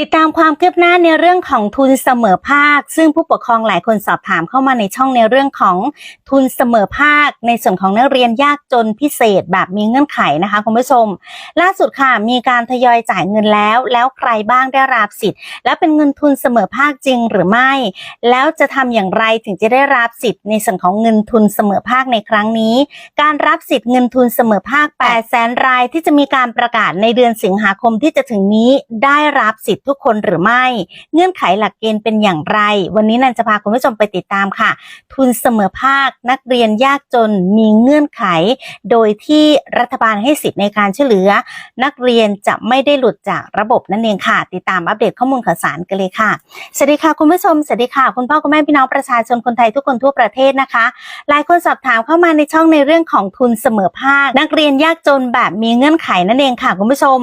ติดตามความคืบหน้าในเรื่องของทุนเสมอภาค ซึ่งผู้ปกครองหลายคนสอบถามเข้ามาในช่องในเรื่องของทุนเสมอภาค ในส่วนของนักเรียนยากจนพิเศษแบบมีเงื่อนไขนะคะคุณผู้ชม ล่าสุดค่ะมีการทยอยจ่ายเงินแล้ว แล้วใครบ้างได้รับสิทธิ์ และเป็นเงินทุนเสมอภาคจริงหรือไม่ แล้วจะทำอย่างไรถึงจะได้รับสิทธิ์ ในส่วนของเงินทุนเสมอภาคในครั้งนี้ การรับสิทธิ์เงินทุนเสมอภาค8แสนรายที่จะมีการประกาศในเดือนสิงหาคมที่จะถึงนี้ได้รับสิทธิ์ทุกคนหรือไม่ เงื่อนไขหลักเกณฑ์เป็นอย่างไร วันนี้นันจะพาคุณผู้ชมไปติดตามค่ะ ทุนเสมอภาคนักเรียนยากจนมีเงื่อนไข โดยที่รัฐบาลให้สิทธิ์ในการช่วยเหลือ นักเรียนจะไม่ได้หลุดจากระบบนั่นเองค่ะ ติดตามอัปเดตข้อมูลข่าวสารกันเลยค่ะสวัสดีค่ะคุณผู้ชมสวัสดีค่ะคุณพ่อคุณแม่พี่น้องประชาชนคนไทยทุกคนทั่วประเทศนะคะ หลายคนสอบถามเข้ามาในช่องในเรื่องของทุนเสมอภาค นักเรียนยากจนแบบมีเงื่อนไขนั่นเองค่ะคุณผู้ชม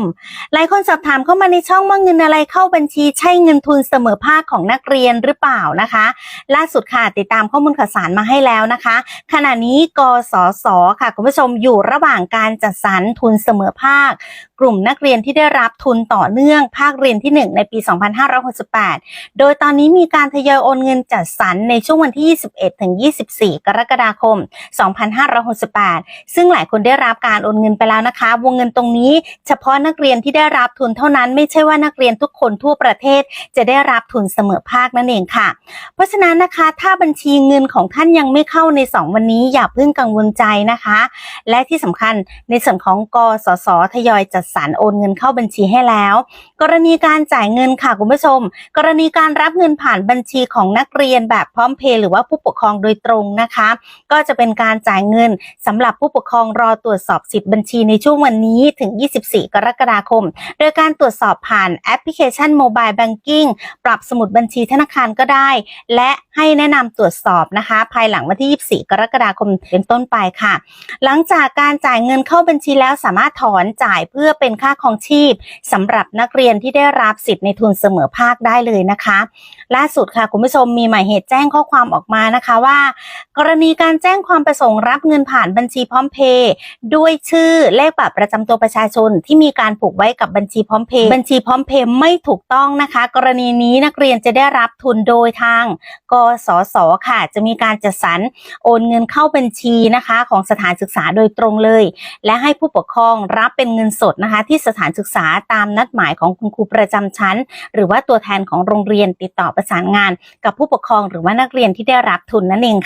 หลายคนสอบถามเข้ามาในช่องว่าเงินอะไรเข้าบัญชีใช่เงินทุนเสมอภาคของนักเรียนหรือเปล่านะคะ ล่าสุดค่ะติดตามข้อมูลข่าวสารมาให้แล้วนะคะ ขณะนี้กสศค่ะคุณผู้ชมอยู่ระหว่างการจัดสรรทุนเสมอภาค กลุ่มนักเรียนที่ได้รับทุนต่อเนื่อง ภาคเรียนที่ 1 ในปี 2568 โดยตอนนี้มีการทยอยโอนเงินจัดสรรในช่วงวันที่ 21ถึง24 กรกฎาคม 2568 ซึ่งหลายคนได้รับการโอนเงินไปแล้วนะคะ วงเงินตรงนี้ เฉพาะนักเรียนที่ได้รับทุนเท่านั้นไม่ใช่ว่านักเรียนทุกคนทั่วประเทศจะได้รับทุนเสมอภาคนั่นเองค่ะ เพราะฉะนั้นนะคะถ้าบัญชีเงินของท่านยังไม่เข้าใน 2 วันนี้อย่าเพิ่งกังวลใจนะคะ และที่สำคัญในส่วนของกสศทยอยจัดสรรโอนเงินเข้าบัญชีให้แล้ว กรณีการจ่ายเงินค่ะคุณผู้ชม กรณีการรับเงินผ่านบัญชีของนักเรียนแบบพร้อมเพย์หรือว่าผู้ปกครองโดยตรงนะคะ ก็จะเป็นการจ่ายเงินสำหรับผู้ปกครองรอตรวจสอบสิทธิ์บัญชีในช่วงวันนี้ถึง 24 กรกฎาคม โดยการตรวจสอบผ่านแอปพลิเคชันโมบายแบงกิ้งปรับสมุดบัญชีธนาคารก็ได้ และให้แนะนำตรวจสอบนะคะ ภายหลังวันที่ 24 กรกฎาคมเป็นต้นไปค่ะ หลังจากการจ่ายเงินเข้าบัญชีแล้วสามารถถอนจ่ายเพื่อเป็นค่าครองชีพสำหรับนักเรียนที่ได้รับสิทธิ์ในทุนเสมอภาคได้เลยนะคะ ล่าสุดค่ะคุณผู้ชมมีหมายเหตุแจ้งข้อความออกมานะคะว่า กรณีการแจ้งความประสงค์รับเงินผ่านบัญชีพร้อมเพย์ด้วยชื่อเลขบัตรประจำตัวประชาชนที่มีการผูกไว้กับบัญชีพร้อมเพย์บัญชีพร้อมเพย์ไม่ถูกต้องนะคะ กรณีนี้นักเรียนจะได้รับทุนโดยทางกสศค่ะ จะมีการจัดสรรโอนเงินเข้าบัญชีนะคะ ของสถานศึกษาโดยตรงเลย และให้ผู้ปกครองรับเป็นเงินสดนะคะ ที่สถานศึกษาตามนัดหมายของคุณครูประจำชั้น หรือว่าตัวแทนของโรงเรียนติดต่อประสานงาน กับผู้ปกครองหรือว่านักเรียนที่ได้รับทุนนั่นเองค่ะ